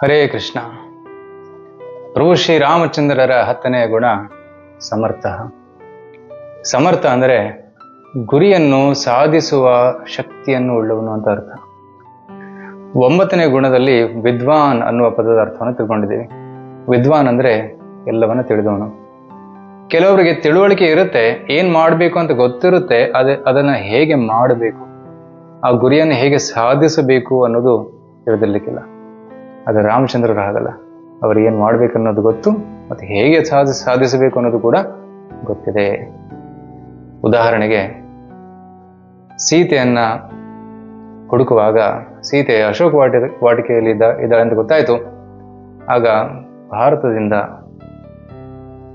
ಹರೇ ಕೃಷ್ಣ. ಪ್ರಭು ಶ್ರೀರಾಮಚಂದ್ರರ ಹತ್ತನೆಯ ಗುಣ ಸಮರ್ಥ. ಸಮರ್ಥ ಅಂದರೆ ಗುರಿಯನ್ನು ಸಾಧಿಸುವ ಶಕ್ತಿಯನ್ನು ಉಳ್ಳವನು ಅಂತ ಅರ್ಥ. ಒಂಬತ್ತನೇ ಗುಣದಲ್ಲಿ ವಿದ್ವಾನ್ ಅನ್ನುವ ಪದದ ಅರ್ಥವನ್ನು ತಿಳ್ಕೊಂಡಿದ್ದೀವಿ. ವಿದ್ವಾನ್ ಅಂದರೆ ಎಲ್ಲವನ್ನ ತಿಳಿದವನು. ಕೆಲವರಿಗೆ ತಿಳುವಳಿಕೆ ಇರುತ್ತೆ, ಏನ್ ಮಾಡಬೇಕು ಅಂತ ಗೊತ್ತಿರುತ್ತೆ, ಅದೇ ಅದನ್ನ ಹೇಗೆ ಮಾಡಬೇಕು, ಆ ಗುರಿಯನ್ನು ಹೇಗೆ ಸಾಧಿಸಬೇಕು ಅನ್ನೋದು ತಿಳಿದಿರ್ಲಿಕ್ಕಿಲ್ಲ. ಆದರೆ ರಾಮಚಂದ್ರರು ಹಾಗಲ್ಲ ಅವರು ಏನು ಮಾಡ್ಬೇಕು ಅನ್ನೋದು ಗೊತ್ತು ಮತ್ತೆ ಹೇಗೆ ಸಾಧ ಸಾಧಿಸಬೇಕು ಅನ್ನೋದು ಕೂಡ ಗೊತ್ತಿದೆ. ಉದಾಹರಣೆಗೆ ಸೀತೆಯನ್ನ ಹುಡುಕುವಾಗ ಸೀತೆ ಅಶೋಕ ವಾಟಿ ವಾಟಿಕೆಯಲ್ಲಿ ಇದ್ದ ಇದ್ದಾಳೆ ಅಂತ ಗೊತ್ತಾಯ್ತು. ಆಗ ಭಾರತದಿಂದ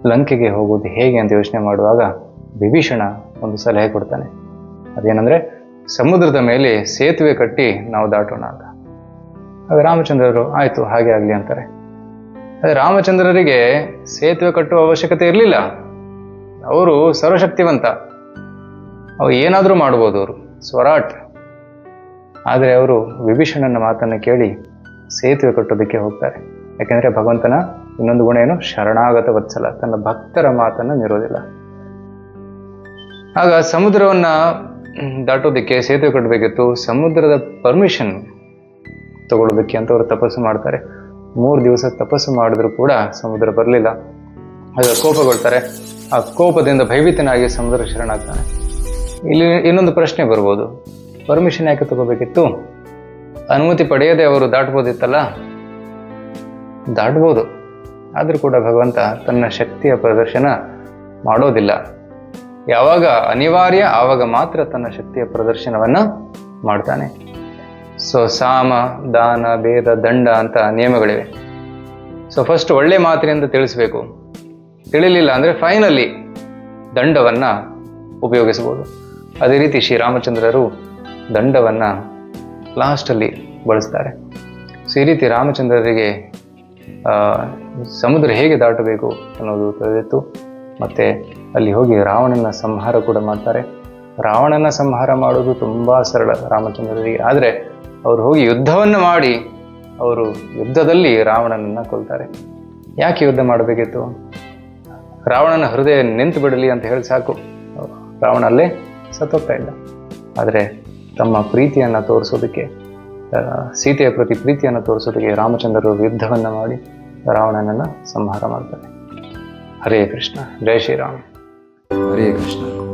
ಲಂಕೆಗೆ ಹೋಗುವುದು ಹೇಗೆ ಅಂತ ಯೋಚನೆ ಮಾಡುವಾಗ ವಿಭೀಷಣ ಒಂದು ಸಲಹೆ ಕೊಡ್ತಾನೆ. ಅದೇನಂದ್ರೆ ಸಮುದ್ರದ ಮೇಲೆ ಸೇತುವೆ ಕಟ್ಟಿ ನಾವು ದಾಟೋಣ ಅಂತ. ರಾಮಚಂದ್ರರು, ಆಯ್ತು, ಹಾಗೆ ಆಗ್ಲಿ ಅಂತಾರೆ. ರಾಮಚಂದ್ರರಿಗೆ ಸೇತುವೆ ಕಟ್ಟುವ ಅವಶ್ಯಕತೆ ಇರಲಿಲ್ಲ. ಅವರು ಸರ್ವಶಕ್ತಿವಂತ. ಅವ್ರು ಏನಾದರೂ ಮಾಡ್ಬೋದು ಅವರು, ಸ್ವರಾಟ್. ಆದರೆ ಅವರು ವಿಭೀಷಣನ ಮಾತನ್ನು ಕೇಳಿ ಸೇತುವೆ ಕಟ್ಟೋದಕ್ಕೆ ಹೋಗ್ತಾರೆ. ಯಾಕೆಂದರೆ ಭಗವಂತನ ಇನ್ನೊಂದು ಗುಣ ಏನು ಶರಣಾಗತ ವತ್ಸಲ ತನ್ನ ಭಕ್ತರ ಮಾತನ್ನು ಮೀರೋದಿಲ್ಲ ಆಗ ಸಮುದ್ರವನ್ನ ದಾಟೋದಕ್ಕೆ ಸೇತುವೆ ಕಟ್ಟಬೇಕಿತ್ತು. ಸಮುದ್ರದ ಪರ್ಮಿಷನ್ ತಗೊಳ್ಳೋದಕ್ಕೆ ಅಂತ ಅವರು ತಪಸ್ಸು ಮಾಡ್ತಾರೆ. ಮೂರು ದಿವಸ ತಪಸ್ಸು ಮಾಡಿದ್ರು ಕೂಡ ಸಮುದ್ರ ಬರಲಿಲ್ಲ. ಆಗ ಕೋಪಗೊಳ್ತಾರೆ. ಆ ಕೋಪದಿಂದ ಭಯಭೀತನಾಗಿ ಸಮುದ್ರ ಶರಣಾಗ್ತಾನೆ. ಇಲ್ಲಿ ಇನ್ನೊಂದು ಪ್ರಶ್ನೆ ಬರ್ಬೋದು. ಪರ್ಮಿಷನ್ ಯಾಕೆ ತಗೋಬೇಕಿತ್ತು? ಅನುಮತಿ ಪಡೆಯದೆ ಅವರು ದಾಟ್ಬೋದಿತ್ತಲ್ಲ? ದಾಟ್ಬೋದು. ಆದರೂ ಕೂಡ ಭಗವಂತ ತನ್ನ ಶಕ್ತಿಯ ಪ್ರದರ್ಶನ ಮಾಡೋದಿಲ್ಲ. ಯಾವಾಗ ಅನಿವಾರ್ಯ, ಆವಾಗ ಮಾತ್ರ ತನ್ನ ಶಕ್ತಿಯ ಪ್ರದರ್ಶನವನ್ನ ಮಾಡ್ತಾನೆ. ಸೊ ಸಾಮ, ದಾನ, ಭೇದ, ದಂಡ ಅಂತ ನಿಯಮಗಳಿವೆ. ಸೊ ಫಸ್ಟ್ ಒಳ್ಳೆ ಮಾತಿನಿಂದ ತಿಳಿಸಬೇಕು. ತಿಳಿಲಿಲ್ಲ ಅಂದರೆ ಫೈನಲಿ ದಂಡವನ್ನು ಉಪಯೋಗಿಸಬಹುದು. ಅದೇ ರೀತಿ ಶ್ರೀರಾಮಚಂದ್ರರು ದಂಡವನ್ನು ಲಾಸ್ಟಲ್ಲಿ ಬಳಸ್ತಾರೆ. ಸೊ ಈ ರೀತಿ ರಾಮಚಂದ್ರರಿಗೆ ಸಮುದ್ರ ಹೇಗೆ ದಾಟಬೇಕು ಅನ್ನೋದು ತಿಳಿದಿತ್ತು. ಮತ್ತು ಅಲ್ಲಿ ಹೋಗಿ ರಾವಣನ ಸಂಹಾರ ಕೂಡ ಮಾಡ್ತಾರೆ. ರಾವಣನ ಸಂಹಾರ ಮಾಡೋದು ತುಂಬ ಸರಳ ರಾಮಚಂದ್ರರಿಗೆ. ಆದರೆ ಅವರು ಹೋಗಿ ಯುದ್ಧವನ್ನು ಮಾಡಿ ಅವರು ಯುದ್ಧದಲ್ಲಿ ರಾವಣನನ್ನು ಕೊಲ್ತಾರೆ. ಯಾಕೆ ಯುದ್ಧ ಮಾಡಬೇಕಿತ್ತು? ರಾವಣನ ಹೃದಯ ನಿಂತು ಬಿಡಲಿ ಅಂತ ಹೇಳಿ ಸಾಕು. ರಾವಣ ಅಲ್ಲೇ ಸತ್ತೋಗ್ತಾ ಇದ್ದ. ಆದರೆ ತಮ್ಮ ಪ್ರೀತಿಯನ್ನು ತೋರಿಸೋದಕ್ಕೆ ಸೀತೆಯ ಪ್ರತಿ ಪ್ರೀತಿಯನ್ನು ತೋರಿಸೋದಕ್ಕೆ ರಾಮಚಂದ್ರರು ಯುದ್ಧವನ್ನು ಮಾಡಿ ರಾವಣನನ್ನು ಸಂಹಾರ ಮಾಡ್ತಾರೆ. ಹರೇ ಕೃಷ್ಣ, ಜೈ ಶ್ರೀರಾಮ್. ಹರೇ ಕೃಷ್ಣ.